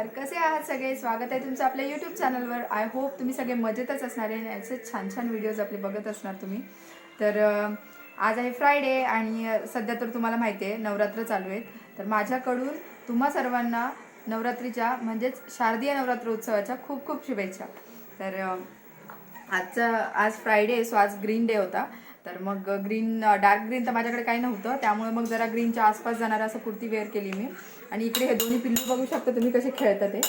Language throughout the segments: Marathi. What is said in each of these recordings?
नमस्कार. कसे आहात सगळे? स्वागत आहे तुमचं आपल्या यूट्यूब चॅनलवर आय होप तुम्ही सगळे मजेतच असणार आहे आणि असे छान छान व्हिडिओज आपले बघत असणार तुम्ही. तर आज आहे फ्रायडे आणि सध्या तर तुम्हाला माहिती आहे नवरात्र चालू आहेत. तर माझ्याकडून तुम्हा सर्वांना नवरात्रीच्या म्हणजेच शारदीय नवरात्र उत्सवाच्या खूप खूप शुभेच्छा. तर आजचं आजचा आज फ्रायडे सो आज ग्रीन डे होता. तर मग ग्रीन डार्क ग्रीन तर माझ्याकडे काही नव्हतं. त्यामुळे मग जरा ग्रीनच्या आसपास जाणारा असं कुर्ती वेअर केली मी. आणि इकडे हे दोन्ही पिल्लू बघू शकता तुम्ही कसे खेळता ते.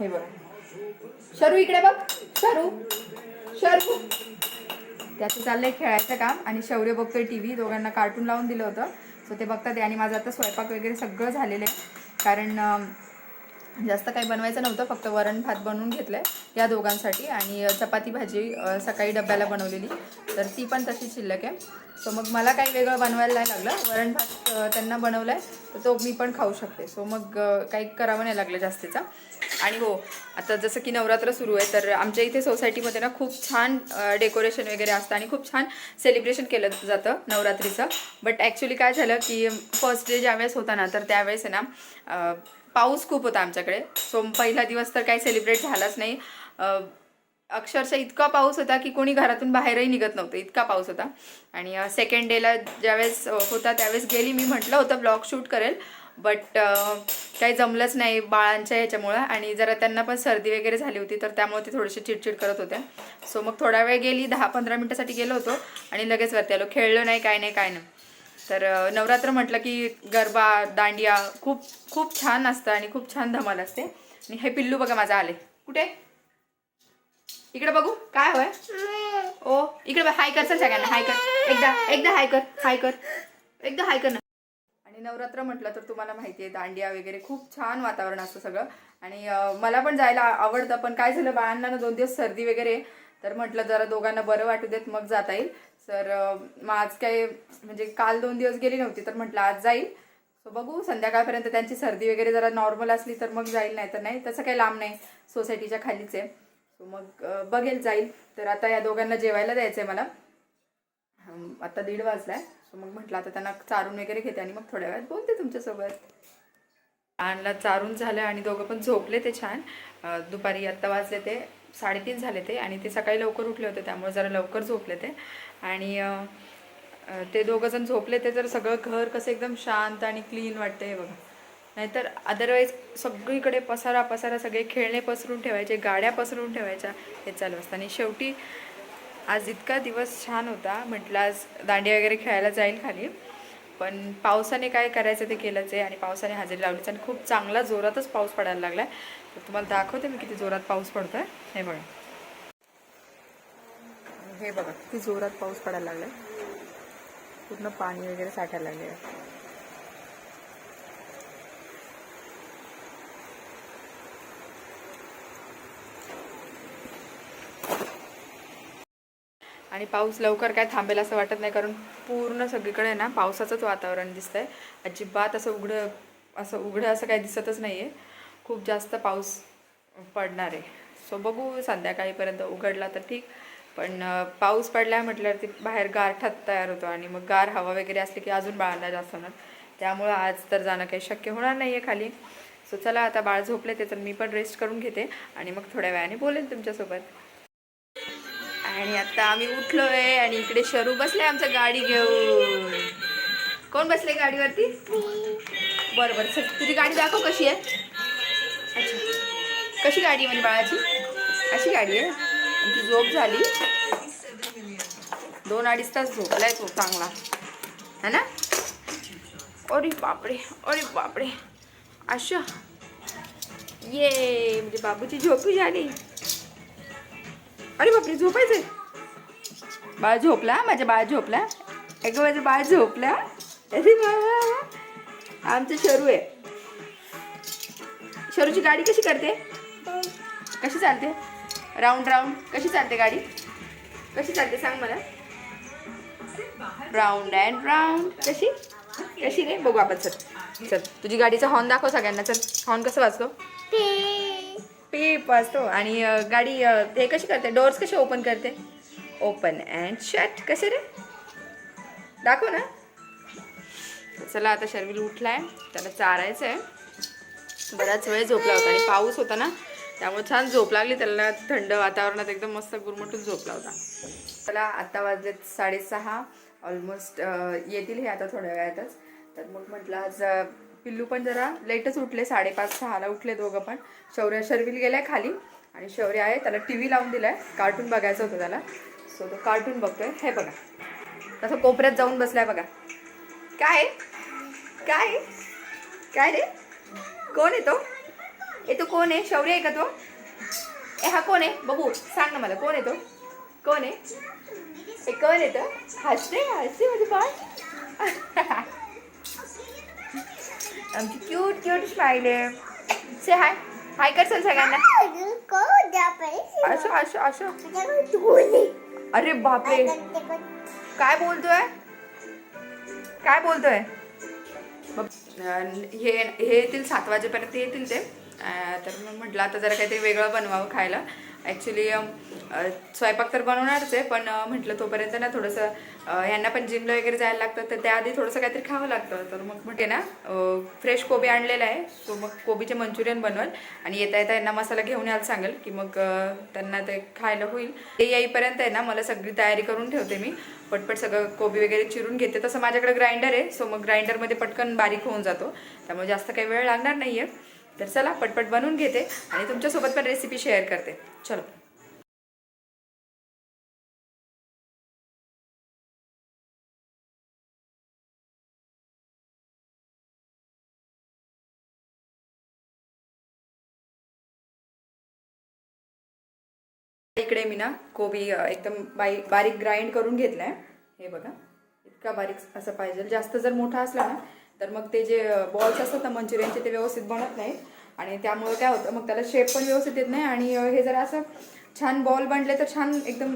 हे बघा. शरू इकडे बघ. शरू. शरू. त्याचं चाललंय खेळायचं काम आणि शौर्य बघतोय टी व्ही दोघांना कार्टून लावून दिलं होतं. सो ते बघतात. आणि माझं आता स्वयंपाक वगैरे सगळं झालेलं आहे. कारण जास्त काही बनवायचं नव्हतं फक्त वरण भात बनवून घेतलं आहे या दोघांसाठी. आणि चपाती भाजी सकाळी डब्याला बनवलेली. तर ती पण तशी शिल्लक आहे. सो मग मला काही वेगळं बनवायला नाही लागलं. वरण भात त्यांना बनवला आहे तर तो मी पण खाऊ शकते. सो मग काही करावं नाही लागलं जास्तीचा. आणि हो आता जसं की नवरात्र सुरू आहे तर आमच्या इथे सोसायटीमध्ये ना खूप छान डेकोरेशन वगैरे असतं आणि खूप छान सेलिब्रेशन केलं जातं नवरात्रीचं. बट ॲक्च्युली काय झालं की फर्स्ट डे ज्यावेळेस होता ना तर त्यावेळेस आहे ना पाऊस खूप होता आमच्याकडे. सो पहिला दिवस तर काही सेलिब्रेट झालाच नाही. अक्षरशः इतका पाऊस होता की कोणी घरातून बाहेरही निघत नव्हतं. इतका पाऊस होता. आणि सेकंड डेला ज्यावेळेस होता त्यावेळेस गेली. मी म्हटलं होतं ब्लॉग शूट करेल. बट काही जमलंच नाही बाळांच्या ह्याच्यामुळं आणि जरा त्यांना पण सर्दी वगैरे झाली होती तर त्यामुळे ते थोडेसे चिडचिड करत होते सो मग थोडा वेळ गेली. दहा पंधरा मिनटासाठी गेलो होतो. आणि लगेच वरती आलो. खेळलो नाही काय नाही काय नाही. तर नवरात्र म्हटलं की गरबा दांडिया खूप खूप छान असतं आणि खूप छान धमाल असते. आणि हे पिल्लू बघा माझं आले. कुठे? इकडे बघू. काय हवंय? ओ इकडे हाय कर चल सगळ्यांना. हाय कर. एकदा एकदा हाय कर. हाय कर. एकदा हाय कर ना. आणि नवरात्र म्हटलं तर तुम्हाला माहिती आहे दांडिया वगैरे खूप छान वातावरण असतं सगळं. आणि मला पण जायला आवडतं पण काय झालं बाळांना ना दोन दिवस सर्दी वगैरे तर म्हटलं जरा दोघांना बरं वाटू देत मग जाता येईल. तर मग आज काय म्हणजे काल दोन दिवस गेली नव्हती तर म्हटलं आज जाईल. सो बघू संध्याकाळपर्यंत त्यांची सर्दी वगैरे जरा नॉर्मल असली तर मग जाईल नाही तर नाही. तसं काही लांब नाही सोसायटीच्या खालीच. आहे सो मग बघेल जाईल. तर आता या दोघांना जेवायला द्यायचं आहे मला आता दीड वाजलाय. सो मग म्हटलं आता त्यांना चारून वगैरे घेते आणि मग थोड्या वेळात बोलते तुमच्यासोबत. आणला चारून झालं आणि दोघं पण झोपले ते छान. दुपारी आत्ता वाजले ते. साडेतीन झाले ते आणि ते सकाळी लवकर उठले होते त्यामुळे जरा लवकर झोपले ते. आणि ते दोघं जण झोपले ते तर सगळं घर कसं एकदम शांत आणि क्लीन वाटतं हे बघा. नाहीतर अदरवाईज सगळीकडे पसारा पसारा सगळे खेळणे पसरून ठेवायचे गाड्या पसरून ठेवायच्या हे चालू असतं. आणि शेवटी आज इतका दिवस छान होता म्हटलं आज दांडी वगैरे खेळायला जाईल खाली. पण पावसाने काय करायचं ते केलंच आहे आणि पावसाने हजेरी लावलीच. आणि खूप चांगला जोरातच पाऊस पडायला लागला आहे तर तुम्हाला दाखवते मी किती जोरात पाऊस पडतोय. हे बघा. हे बघा किती जोरात पाऊस पडायला लागलाय. पूर्ण पाणी वगैरे साठायला लागले आणि पाऊस लवकर काय थांबेल असं वाटत नाही कारण पूर्ण सगळीकडे ना पावसाचंच वातावरण दिसतंय. अजिबात असं उघडं असं उघडं असं काही दिसतच नाही आहे खूप जास्त पाऊस पडणार आहे. सो बघू संध्याकाळीपर्यंत उघडला तर ठीक. पण पाऊस पडला म्हटल्यावर ती बाहेर गारठात तयार होतो आणि मग गार हवा वगैरे असली की अजून बाळांना जास्त होणार. त्यामुळं आज तर जाणं काही शक्य होणार नाही आहे खाली. सो चला आता बाळ झोपले ते तर मी पण रेस्ट करून घेते आणि मग थोड्या वेळाने बोलेन तुमच्यासोबत. आणि आता आम्ही उठलोय आणि इकडे शरू बसले आमच्या गाडी घेऊन. कोण बसले गाडीवरती? बरं बरं. तुझी गाडी दाखव कशी आहे. कशी गाडी आहे म्हणजे बाळाची? अशी गाडी आहे. आणि ती झोप झाली. दोन अडीच तास झोपलाय तो चांगला. है ना? अरे बापरे अरे बापरे. अशा ये म्हणजे बाबूची झोपी झाली. अरे बापरे झोपायचंय. बाळ झोपला? माझ्या बाळ झोपला? अगं माझं बाळ झोपला? अरे बाबा आमचं शरू आहे. शरूची गाडी कशी करते? कशी चालते? Round round. कशी चालते गाडी? कशी चालते सांग मला. Round and round. कशी? कशी रे? बघू आपण चल. चल. तुझी गाडीचा हॉर्न दाखव सगळ्यांना. चल. हॉर्न कसं वाजतो? पीप वाजतो. आणि गाडी हे कशी करते? डोअर्स कसे ओपन करते? ओपन अँड शट कसे रे? दाखव ना. चला आता शर्विल उठलाय. त्याला चारायचं आहे बराच वेळ झोपला होता आणि पाऊस होता ना. त्यामुळे छान झोप लागली. त्याला थंड वातावरणात एकदम मस्त गुरमटून झोपला होता. त्याला आत्ता वाजलेत साडेसहा. ऑलमोस्ट येतील हे आता थोड्या वेळातच. तर मग म्हटलं आज पिल्लू पण जरा लेटच उठले. साडेपाच सहाला उठले दोघं पण. शौर्य शर्विल गेलाय खाली आणि शौर्य आहे. त्याला टी व्ही लावून दिलाय. कार्टून बघायचं होतं त्याला. सो तो कार्टून बघतोय. हे बघा. तसं कोपऱ्यात जाऊन बसलाय बघा. काय? काय? काय रे? कोण आहे तो? ए तो कोण आहे? शौर्य आहे का तो? ए हा कोण आहे? बघू सांग ना मला कोण आहे तो? कोण आहे? ए कोण आहे तो? हसते हसते म्हणजे बाळ आमची क्यूट क्यूट स्माईल आहे. से हाय हाय कर चल सगळ्यांना. असं असं असं. अरे बापरे. काय बोलतोय? काय बोलतोय? हे हे येतील सात वाजेपर्यंत येतील ते. तर मग म्हटलं आता जरा काहीतरी वेगळं बनवावं खायला. ॲक्च्युली स्वयंपाक तर बनवणारच आहे पण म्हटलं तोपर्यंत ना थोडंसं ह्यांना यांना पण जिमला वगैरे जायला लागतं तर त्याआधी थोडंसं काहीतरी खावं लागतं. तर मग म्हणते ना फ्रेश कोबी आणलेला आहे तो मग कोबीचे मंचुरियन बनवेल आणि येता येता यांना मसाला घेऊन यायला सांगेल की मग त्यांना ते खायला होईल. ते येईपर्यंत आहे ना मला सगळी तयारी करून ठेवते मी. पटपट सगळं कोबी वगैरे चिरून घेते. तसं माझ्याकडे ग्राइंडर आहे सो मग ग्राइंडरमध्ये पटकन बारीक होऊन जातो. त्यामुळे जास्त काही वेळ लागणार नाही आहे तर चला पटपट बनवून घेते आणि तुमच्यासोबत पण रेसिपी शेअर करते. चलो. इकडे मी ना कोबी एकदम बाई बारीक ग्राइंड करून घेतलाय. हे बघा इतका बारीक असं पाहिजे. जास्त जर मोठा असला ना तर मग ते जे बॉल्स असतात ना मंचुरियनचे ते व्यवस्थित बनत नाही आणि त्यामुळे काय होतं मग त्याला शेप पण व्यवस्थित येत नाही आणि हे जरा असं छान बॉल बनले तर छान एकदम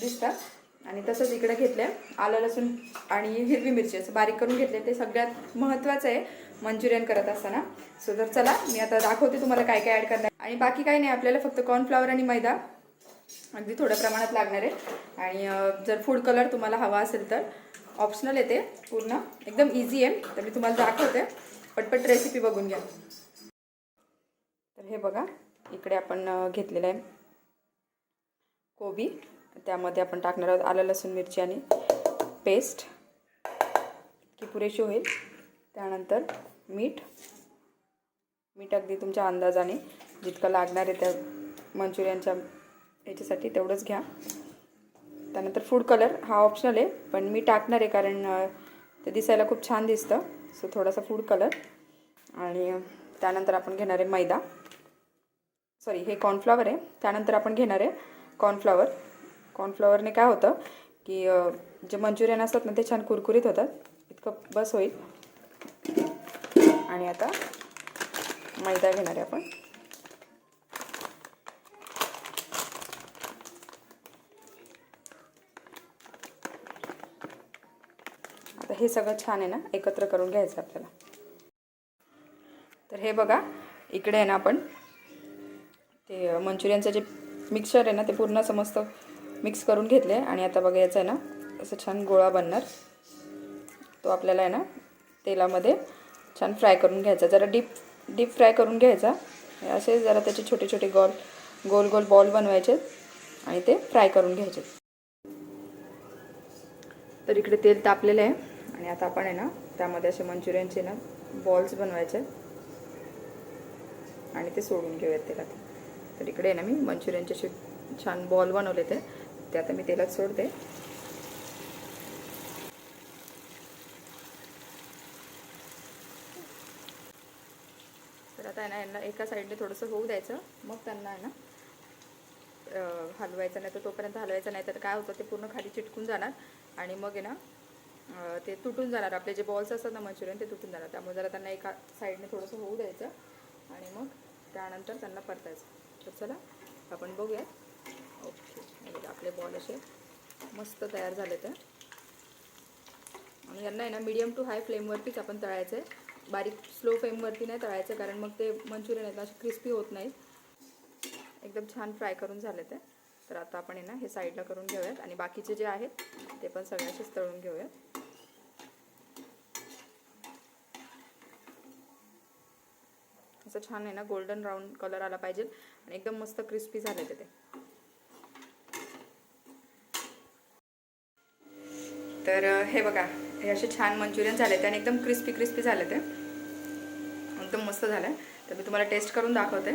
दिसतात. आणि तसंच इकडे घेतलं आलं लसूण आणि हिरवी मिरची असं बारीक करून घेतले ते सगळ्यात महत्त्वाचं आहे मंचुरियन करत असताना. सो तर चला मी आता दाखवते तुम्हाला काय काय ॲड करणार. आणि बाकी काही नाही आपल्याला फक्त कॉर्नफ्लॉवर आणि मैदा अगदी थोड्या प्रमाणात लागणार आहे. आणि जर फूड कलर तुम्हाला हवा असेल तर. ऑप्शनल येते पूर्ण. एकदम इझी आहे. तर मी तुम्हाला दाखवते. पटपट रेसिपी बघून घ्या. तर हे बघा इकडे आपण घेतलेलं आहे कोबी. त्यामध्ये आपण टाकणार आहोत आलं लसूण मिरची आणि पेस्ट की पुरेशी होईल. त्यानंतर मीठ. मीठ अगदी तुमच्या अंदाजाने जितकं लागणार आहे त्या मंचुरियनच्या याच्यासाठी तेवढंच घ्या. त्यानंतर फूड कलर हा ऑप्शनल आहे पण मी टाकणार आहे कारण ते दिसायला खूप छान दिसतं. सो थोडासा फूड कलर आणि त्यानंतर आपण घेणार आहे मैदा. सॉरी हे कॉर्नफ्लॉवर आहे. त्यानंतर आपण घेणार आहे कॉर्नफ्लॉवर कॉर्नफ्लॉवरने काय होतं की जे मंचुरियन असतात ना ते छान कुरकुरीत होतात. इतकं बस होईल. आणि आता मैदा घेणार आहे आपण. हे सगळं छान आहे ना एकत्र करून घ्यायचं आपल्याला. तर हे बघा इकडे आहे ना आपण ते मंचुरियनचं जे मिक्सचर आहे ना ते पूर्ण समस्त मिक्स करून घेतले आणि आता बघा याचं आहे ना असं छान गोळा बनणार. तो आपल्याला आहे ना तेलामध्ये छान फ्राय करून घ्यायचा. जरा डीप डीप फ्राय करून घ्यायचा. असे जरा त्याचे छोटे छोटे गोल गोल गोल बॉल बनवायचे आणि ते फ्राय करून घ्यायचे. तर इकडे तेल तापलेलं आहे. आणि आता आपण आहे ना त्यामध्ये असे मंचुरियनचे ना बॉल्स बनवायचे आणि ते सोडून घेऊयात तेलात तर इकडे आहे ना मी मंचुरियनचे असे छान बॉल बनवले ते. ते आता मी तेलात सोडते. तर आता आहे ना यांना एका साईडने थोडंसं होऊ द्यायचं. मग त्यांना आहे ना हलवायचं नाही तर तोपर्यंत हलवायचं नाही तर काय होतं ते पूर्ण खाली चिटकून जाणार. आणि मग आहे ना ते तुटून जाणार. आपले जे बॉल्स असतात ना मंचुरियन ते तुटून जाणार. त्यामुळे जरा त्यांना एका साईडने थोडंसं होऊ द्यायचं आणि मग त्यानंतर त्यांना परतायचं. तर चला आपण बघूयात. ओके आपले बॉल असे मस्त तयार झाले ते आणि यांना आहे ना मीडियम टू हाय फ्लेमवरतीच आपण तळायचं आहे. बारीक स्लो फ्लेमवरती नाही तळायचं कारण मग ते मंचुरियन आहेत ना असे क्रिस्पी होत नाहीत. एकदम छान फ्राय करून झाले ते तर आता आपण आहे ना हे साईडला करून घेऊयात. आणि बाकीचे जे आहेत ते पण सगळ्याशीच तळून घेऊयात. असं छान आहे ना गोल्डन राऊंड कलर आला पाहिजे. आणि एकदम मस्त क्रिस्पी झाले ते. तर हे बघा हे असे छान मंचुरियन झाले ते आणि एकदम क्रिस्पी क्रिस्पी झाले ते. एकदम मस्त झालं तर मी तुम्हाला टेस्ट करून दाखवते.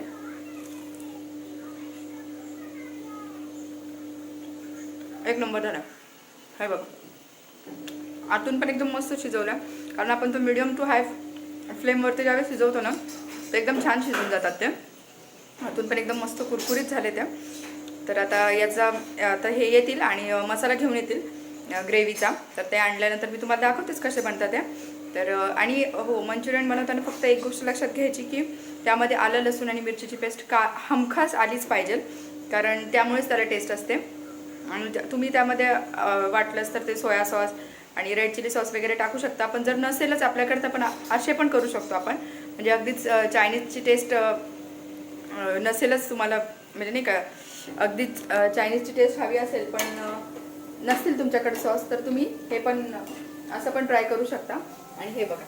एक नंबर झाला. हे बघा. आतून पण एकदम मस्त शिजवलं. कारण आपण तो मिडियम टू हाय फ्लेमवरती ज्यावेळेस शिजवतो ना ते एकदम छान शिजून जातात ते. आतून पण एकदम मस्त कुरकुरीत झाले त्या. तर आता याचा आता हे येतील आणि मसाला घेऊन येतील ग्रेव्हीचा. तर ते आणल्यानंतर मी तुम्हाला दाखवतेच कसे बनतात त्या. तर आणि हो मंचुरियन बनवताना फक्त एक गोष्ट लक्षात घ्यायची की त्यामध्ये आलं लसूण आणि मिरचीची पेस्ट का हमखास आलीच पाहिजे. कारण त्यामुळेच त्याला टेस्ट असते. आणि तुम्ही त्यामध्ये वाटलंच तर ते सोया सॉस आणि रेड चिली सॉस वगैरे टाकू शकता. पण जर नसेलच आपल्याकडे तर पण असे पण करू शकतो आपण. म्हणजे अगदीच चायनीजची टेस्ट नसेलच तुम्हाला म्हणजे नाही का अगदीच चायनीजची टेस्ट हवी असेल पण नसतील तुमच्याकडे सॉस तर तुम्ही हे पण असं पण ट्राय करू शकता. आणि हे बघा.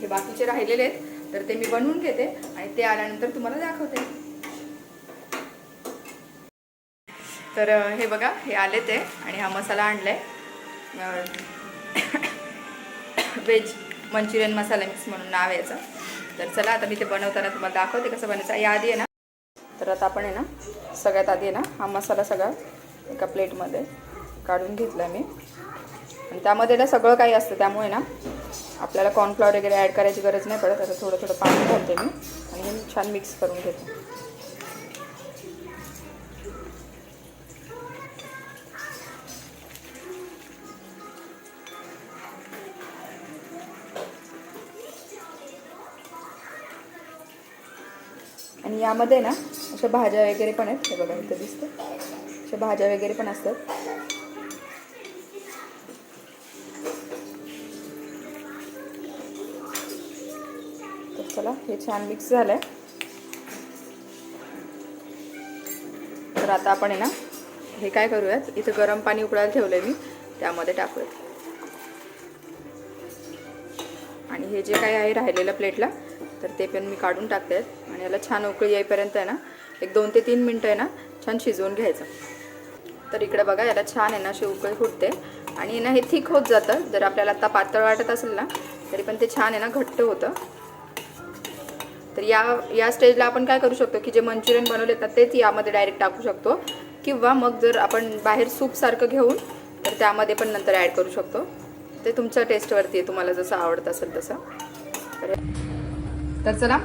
हे बाकीचे राहिलेले आहेत तर ते मी बनवून घेते आणि ते आल्यानंतर तुम्हाला दाखवते. तर हे बघा हे आले ते आणि हा मसाला आणलाय. व्हेज मंचुरियन मसाला मिक्स म्हणून नाव आहे याचं. तर चला आता मी ते बनवताना तुम्हाला दाखवते कसं बनवायचं. या आधी आहे ना तर आता आपण आहे ना सगळ्यात आधी आहे ना हा मसाला सगळा एका प्लेटमध्ये काढून घेतला मी. आणि त्यामध्ये ना सगळं काही असतं त्यामुळे ना आपल्याला कॉर्नफ्लॉवर वगैरे ॲड करायची गरज नाही पडत. आता थोडं थोडं पाणी घालते मी आणि छान मिक्स करून घेते. यामध्ये ना अशा भाज्या वगैरे पण आहेत. हे बघा इथं दिसतं अशा भाज्या वगैरे पण असतात. तर चला हे छान मिक्स झालंय. तर आता आपण आहे ना हे काय करूयात? इथं गरम पाणी उकळायला ठेवलंय मी. त्यामध्ये टाकूयात. आणि हे जे काही आहे राहिलेलं प्लेटला तर ते पण मी काढून टाकते. याला छान उकळी येईपर्यंत आहे ना एक दोन ते तीन मिनटं आहे ना छान शिजवून घ्यायचं. तर इकडे बघा याला छान आहे ना अशी उकळी फुटते. आणि ना हे थिक होत जातं. जर आपल्याला आता पातळ वाटत असेल ना तरी पण ते छान आहे ना घट्ट होतं. तर या या स्टेजला आपण काय करू शकतो की जे मंचुरियन बनवले ना तेच यामध्ये डायरेक्ट टाकू शकतो. किंवा मग जर आपण बाहेर सूपसारखं घेऊन तर त्यामध्ये पण नंतर ॲड करू शकतो. ते तुमच्या टेस्टवरती आहे तुम्हाला जसं आवडत असेल तसं. तर तर चला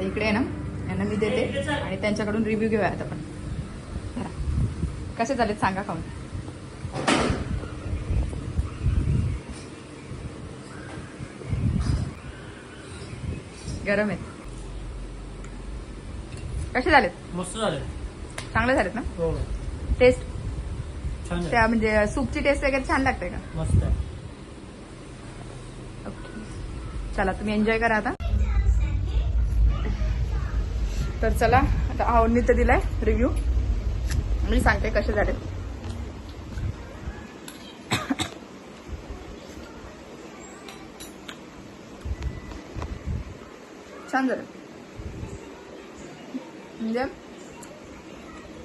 तर इकडे आहे ना. यांना मी देते. आणि त्यांच्याकडून रिव्ह्यू घेऊया आता आपण. धरा. कसे झालेत सांगा खाऊन. गरम आहेत. कसे झालेत? मस्त झाले चांगले झालेत ना? हो. टेस्ट छान झाले त्या म्हणजे सूपची टेस्ट वगैरे छान लागते का? मस्त आहे. चला तुम्ही एन्जॉय करा आता. तर चला आता आवडणी तर दिलाय रिव्ह्यू मी सांगते कसे झाले. छान झालं. म्हणजे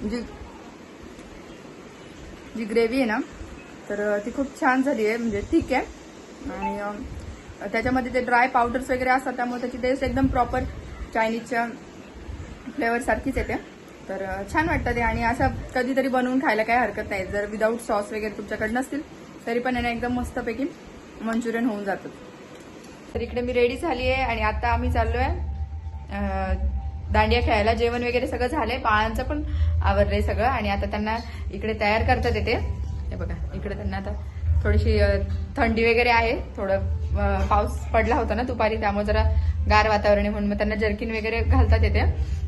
जी जी ग्रेव्ही आहे ना तर ती खूप छान झाली आहे म्हणजे ठीक आहे. आणि त्याच्यामध्ये ते ड्राय पावडर्स वगैरे असतात त्यामुळे त्याची टेस्ट एकदम प्रॉपर चायनीजच्या फ्लेवर सारखीच येते. तर छान वाटतं ते आणि असं कधीतरी बनवून खायला काही हरकत नाही. जर विदाऊट सॉस वगैरे तुमच्याकडे नसतील तरी पण याने एकदम मस्तपैकी मंचुरियन होऊन जातं. तर इकडे मी रेडी झाली आहे आणि आता आम्ही चाललो आहे दांडिया खेळायला. जेवण वगैरे सगळं झालंय. बाळांचं पण आवरलंय सगळं आणि आता त्यांना इकडे तयार करतात येते. हे बघा इकडे त्यांना आता थोडीशी थंडी वगैरे आहे. थोडं पाऊस पडला होता ना दुपारी त्यामुळे जरा गार वातावरण आहे म्हणून मग त्यांना जर्किन वगैरे घालतात येते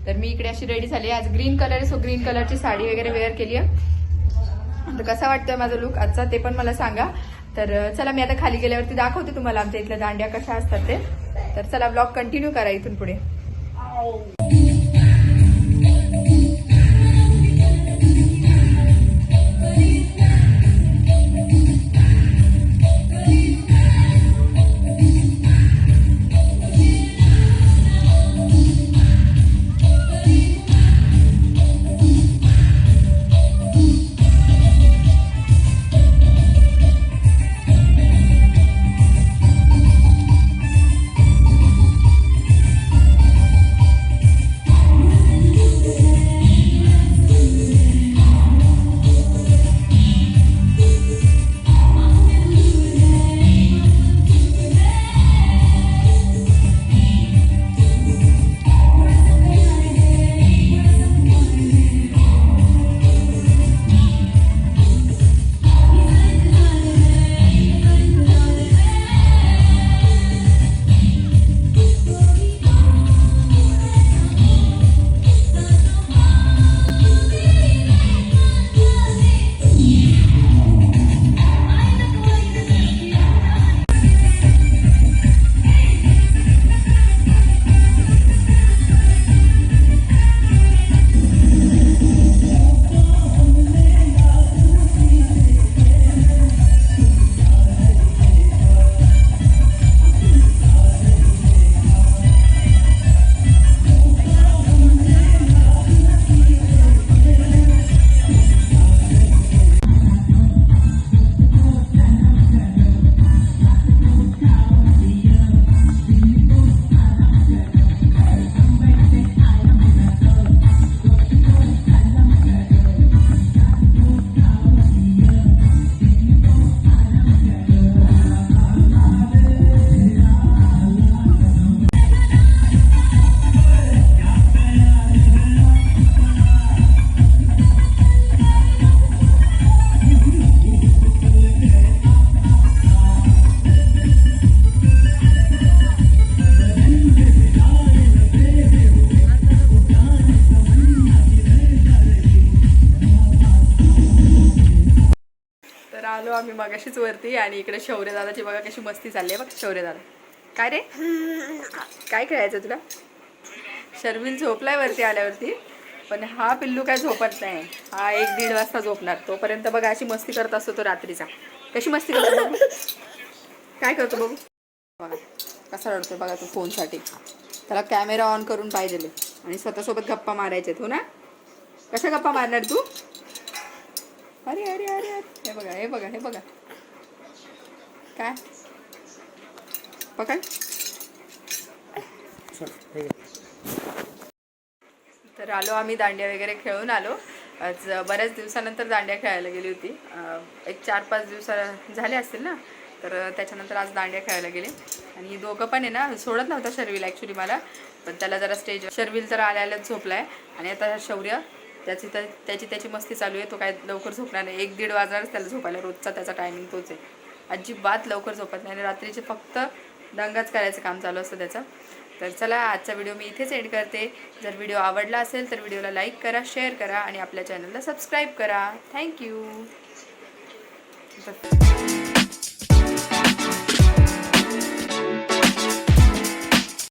तर मी इकडे अशी रेडी झाली आज ग्रीन कलर सो ग्रीन कलरची साडी वगैरे वेअर केली आहे. तर कसा वाटतोय माझा लुक आजचा ते पण मला सांगा. तर चला मी आता खाली गेल्यावरती दाखवते तुम्हाला आमच्या इथल्या दांड्या कशा असतात ते. तर चला ब्लॉग कंटिन्यू करा इथून पुढे. मगाशीच वरती आणि इकडे शौर्य दादाची बघा कशी मस्ती चालली आहे बघ शौर्य दादा. काय रे? काय खेळायचं तुला? शर्विल झोपलाय वरती आल्यावरती पण हा पिल्लू काय झोपत नाही. हा एक दीड वाजता झोपणार. तोपर्यंत बघा अशी मस्ती करत असतो तो रात्रीचा. कशी मस्ती करतो बघू? काय करतो बघू? बघा कसा रडतो बघा तो फोनसाठी. त्याला कॅमेरा ऑन करून पाहिजे आणि स्वतःसोबत गप्पा मारायचे तू हो ना? कशा गप्पा मारणार तू? अरे अरे अरे अरे. हे बघा हे बघा हे बघा. काय? पकड. तर आलो आम्ही दांडिया वगैरे खेळून आलो. आज बऱ्याच दिवसानंतर दांडिया खेळायला गेली होती. एक चार पाच दिवसा झाले असतील ना? तर त्याच्यानंतर आज दांडिया खेळायला गेले. आणि दोघं पण आहे ना सोडत नव्हता शर्विल ॲक्च्युली मला. पण त्याला जरा स्टेज शर्विल तर आल्या आल्याच झोपलाय. आणि आता शौर्य त्याची त्या- त्याची त्याची मस्ती चालू आहे तो काय लवकर झोपणार नाही. एक दीड वाजणारच त्याला झोपायला रोजचा त्याचा टायमिंग तोच आहे. अजिबात लवकर झोपत नाही आणि रात्रीचे फक्त दंगाच करायचं काम चालू असतं त्याचं. तर चला आजचा व्हिडिओ मी इथेच एंड करते. जर व्हिडिओ आवडला असेल तर व्हिडिओला लाईक करा शेअर करा आणि आपल्या चॅनलला सबस्क्राईब करा. थँक्यू